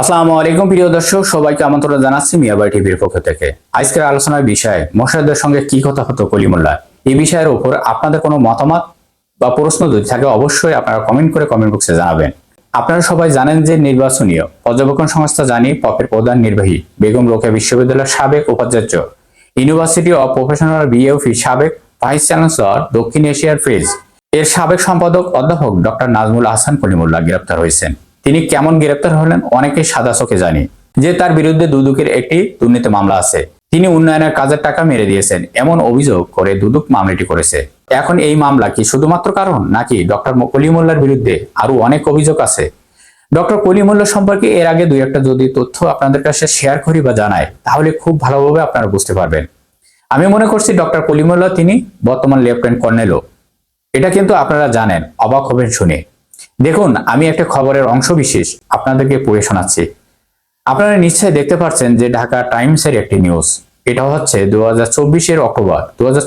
আসসালামু আলাইকুম প্রিয় দর্শক, সবাইকে আমন্ত্রণ জানাচ্ছি মিয়াবাই টিভির পক্ষ থেকে। আজকের আলোচনার বিষয় মোশারদের সঙ্গে কি কথা হতো কলিমুল্লাহ এই বিষয়ের উপর আপনাদের কোনো মতামত বা প্রশ্ন যদি থাকে, অবশ্যই আপনারা কমেন্ট করে কমেন্ট বক্সে জানাবেন। আপনারা সবাই জানেন যে নির্বাচনীয় পর্যবেক্ষণ সংস্থা জানি পপের প্রধান নির্বাহী বেগম রোকেয়া বিশ্ববিদ্যালয়ের সাবেক উপাচার্য। ইউনিভার্সিটি অব প্রফেশনাল বিএফি সাবেক ভাইস চ্যান্সেলর দক্ষিণ এশিয়ার ফ্রিজ। এর সাবেক সম্পাদক অধ্যাপক ডক্টর নাজমুল আহসান কলিমুল্লাহ গ্রেপ্তার হয়েছেন। তিনি কেমন গ্রেপ্তার হলেন অনেকে সাদা চোখে জানি, যে তার বিরুদ্ধে দুদুকের একটি দুর্নীতি মামলা আছে। তিনি উন্নয়নের কাজের টাকা মেরে দিয়েছেন, এমন অভিযোগ করে দুদক মামলাটি করেছে। এখন এই মামলা কি শুধুমাত্র কারণ, নাকি ডক্টর কলিমুল্লার বিরুদ্ধে আরও অনেক অভিযোগ আছে? ডক্টর কলিমুল্লা সম্পর্কে এর আগে দুই একটা যদি তথ্য আপনাদের কাছে শেয়ার করি বা জানাই, তাহলে খুব ভালোভাবে আপনারা বুঝতে পারবেন। আমি মনে করছি ডক্টর কলিমুল্লা তিনি বর্তমান লেফটেন্যান্ট কর্নেলও। এটা কিন্তু আপনারা জানেন, অবাক হবেন শুনে। দেখুন, আমি একটা খবরের অংশ বিশেষ আপনাদেরকে পড়ে শোনাচ্ছি। আপনারা নিশ্চয়ই দেখতে পাচ্ছেন যে ঢাকা টাইমসের একটি নিউজ। এটা হচ্ছে দু হাজার অক্টোবর। দু হাজার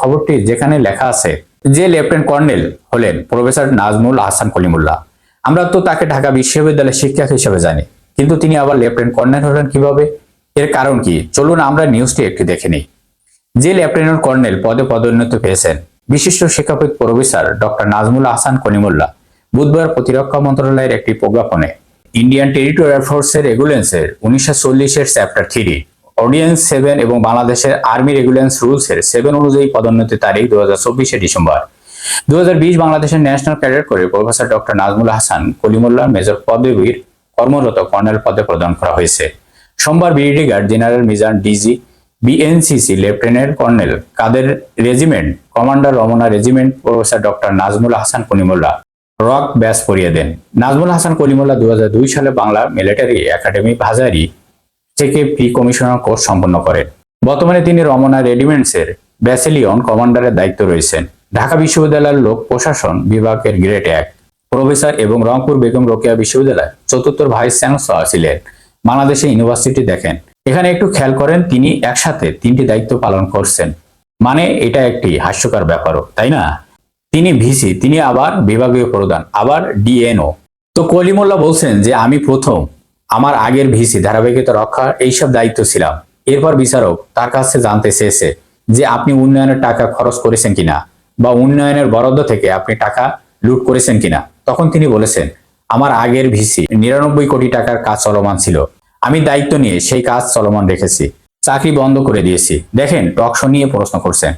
খবরটি যেখানে লেখা আছে, যে লেফটেন্যান্ট কর্নেল হলেন প্রফেসর নাজমুল আহসান কলিমুল্লাহ। আমরা তো তাকে ঢাকা বিশ্ববিদ্যালয়ের শিক্ষক হিসেবে জানি, কিন্তু তিনি আবার লেফটেন্যান্ট কর্নেল হলেন কীভাবে? এর কারণ কি? চলুন আমরা নিউজটি একটু দেখে নিই। যে লেফটেন্যান্ট কর্নেল পদে পদোন্নতি পেয়েছেন বিশিষ্ট শিক্ষাবিদ প্রফেসর ডক্টর নাজমুল আহসান কলিমুল্লাহ বুধবার প্রতিরক্ষা মন্ত্রণালয়ের একটি প্রজ্ঞাপনে ইন্ডিয়ান টেরিটোরিয়াল ফোর্সের রেগুলেন্সের উনিশশো চল্লিশের চ্যাপ্টার থ্রি অর্ডিয়েন্স সেভেন এবং বাংলাদেশের আর্মি রেগুলেন্স রুলসের সেভেন অনুযায়ী পদোন্নতি তারিখ দু হাজার চব্বিশে ডিসেম্বর। দু হাজার বিশ বাংলাদেশের ন্যাশনাল ক্যাডেট করে professor doctor Nazmul Hasan Kalimullah major পদবীর কর্মরত কর্নেল পদে প্রদান করা হয়েছে। সোমবার brigadier general Mizan DG BNCC lieutenant colonel Kader regiment commander Ramna regiment professor doctor Nazmul Hasan Kalimullah rank badge পরিয়ে দেন। নাজমুল হাসান কলিমুল্লাহ দুই হাজার দুই সালে বাংলা মিলিটারি একাডেমি হাজারি থেকে প্রি কমিশনার কোর্স সম্পন্ন করেন। বর্তমানে তিনি রমনা রেডিমেন্টসের ব্যাসেলিয়ন কমান্ডারের দায়িত্ব রয়েছেন। ঢাকা বিশ্ববিদ্যালয়ের লোক প্রশাসন বিভাগের গ্রেড এক প্রফেসর এবং রংপুর বেগম রোকেয়া বিশ্ববিদ্যালয় চতুর্থ ভাইস চ্যান্সেলর ছিলেন। বাংলাদেশে ইউনিভার্সিটি দেখেন। এখানে একটু খেয়াল করেন, তিনি একসাথে তিনটি দায়িত্ব পালন করছেন। মানে এটা একটি হাস্যকর ব্যাপারও, তাই না? তিনি ভিসি, তিনি আবার বিভাগীয় প্রধান, আবার ডিএনও। তো কলিমুল্লাহ বলছেন যে, আমি প্রথম, আমার আগের ভিসি, ধারাবাহিকতা রক্ষা এইসব দায়িত্ব ছিলাম। এরপর বিচারক তার কাছে জানতে চেয়েছে যে, আপনি উন্নয়নের টাকা খরচ করেছেন কিনা বা উন্নয়নের বরাদ্দ থেকে আপনি টাকা লুট করেছেন কিনা? তখন তিনি বলেছেন, আমার আগের ভিসি, নিরানব্বই কোটি টাকার কাজ চলমান ছিল। আমি দায়িত্ব নিয়ে সেই কাজ চলমান রেখেছি। চাকরি বন্ধ করে দিয়েছি। দেখেন টকশো নিয়ে প্রশ্ন করছেন।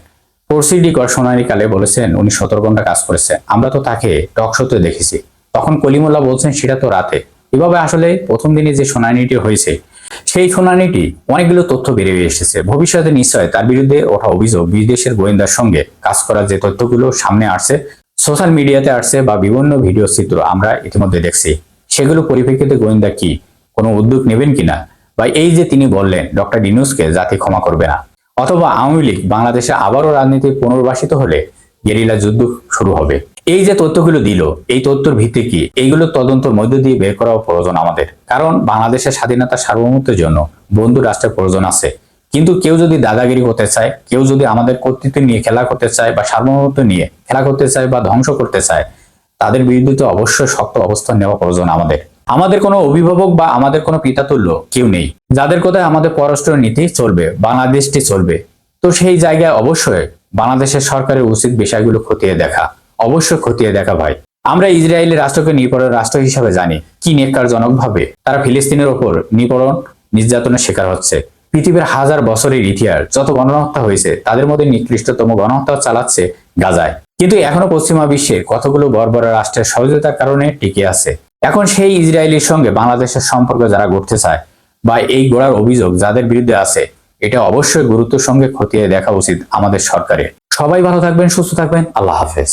পরশিডি কর শুনানিকালে বলেছেন, উনি সতেরো ঘণ্টা কাজ করেছেন আমরা তো তাকে টকশোতে দেখেছি। তখন কলিমুল্লাহ বলছেন, সেটা তো রাতে। এভাবে আসলে প্রথম দিনে যে শুনানিটি হয়েছে, সেই শুনানিটি অনেকগুলো তথ্য বেরিয়ে এসেছে। ভবিষ্যতে নিশ্চয় তার বিরুদ্ধে ওঠা অভিযোগ বিদেশের গোয়েন্দার সঙ্গে কাজ করার যে তথ্যগুলো সামনে আসছে, সোশ্যাল মিডিয়াতে আসছে বা বিভিন্ন ভিডিও চিত্র আমরা ইতিমধ্যে দেখছি সেগুলো পরিপ্রেক্ষিতে গোয়েন্দা কি কোনো উদ্যোগ নেবেন কিনা? বা এই যে তিনি বললেন, ডক্টর ডিনুসকে জাতি ক্ষমা করবে না। অথবা আওয়ামী লীগ বাংলাদেশে আবারও রাজনীতি পুনর্বাসিত হলে গেরিলা যুদ্ধ শুরু হবে। এই যে তথ্যগুলো দিল, এই তথ্যের ভিত্তি কি? এইগুলো তদন্তর মধ্য দিয়ে বের করা প্রয়োজন আমাদের। কারণ বাংলাদেশের স্বাধীনতা সার্বভৌমত্বের জন্য বন্ধু রাষ্ট্রের প্রয়োজন আছে। কিন্তু কেউ যদি দাদাগিরি করতে চায়, কেউ যদি আমাদের কর্তৃত্ব নিয়ে খেলা করতে চায় বা সার্বভৌমত্ব নিয়ে খেলা করতে চায় বা ধ্বংস করতে চায়, তাদের বিরুদ্ধে তো অবশ্যই শক্ত অবস্থান নেওয়া প্রয়োজন আমাদের। আমাদের কোনো অভিভাবক বা আমাদের কোনো পিতাতুল্য কেউ নেই। যাদের কোথায় আমাদের পররাষ্ট্র নীতি চলবে, বাংলাদেশটি চলবে, তো সেই জায়গায় অবশ্যই বাংলাদেশের সরকারের উচিত বিষয়গুলো খতিয়ে দেখা। অবশ্যই খতিয়ে দেখা ভাই। আমরা ইসরায়েলি রাষ্ট্রকে নিপরের রাষ্ট্র হিসাবে জানি। কি নেককারজনক ভাবে তারা ফিলিস্তিনের ওপর নিপরণ নির্যাতনের শিকার হচ্ছে। পৃথিবীর হাজার বছরের ইতিহাস, যত গণহত্যা হয়েছে, তাদের মধ্যে নিকৃষ্টতম গণহত্যা চালাচ্ছে গাজায়। কিন্তু এখনও পশ্চিমা বিশ্বে কতগুলো বর্বর রাষ্ট্রের সহযোগিতার কারণে টিকে আছে? এখন সেই ইসরায়েলের সঙ্গে বাংলাদেশের সম্পর্ক যারা গড়তে চায় বা এই গোড়ার অভিযোগ যাদের বিরুদ্ধে আছে, এটা অবশ্যই গুরুত্বের সঙ্গে খতিয়ে দেখা উচিত আমাদের সরকারের। সবাই ভালো থাকবেন, সুস্থ থাকবেন। আল্লাহ হাফেজ।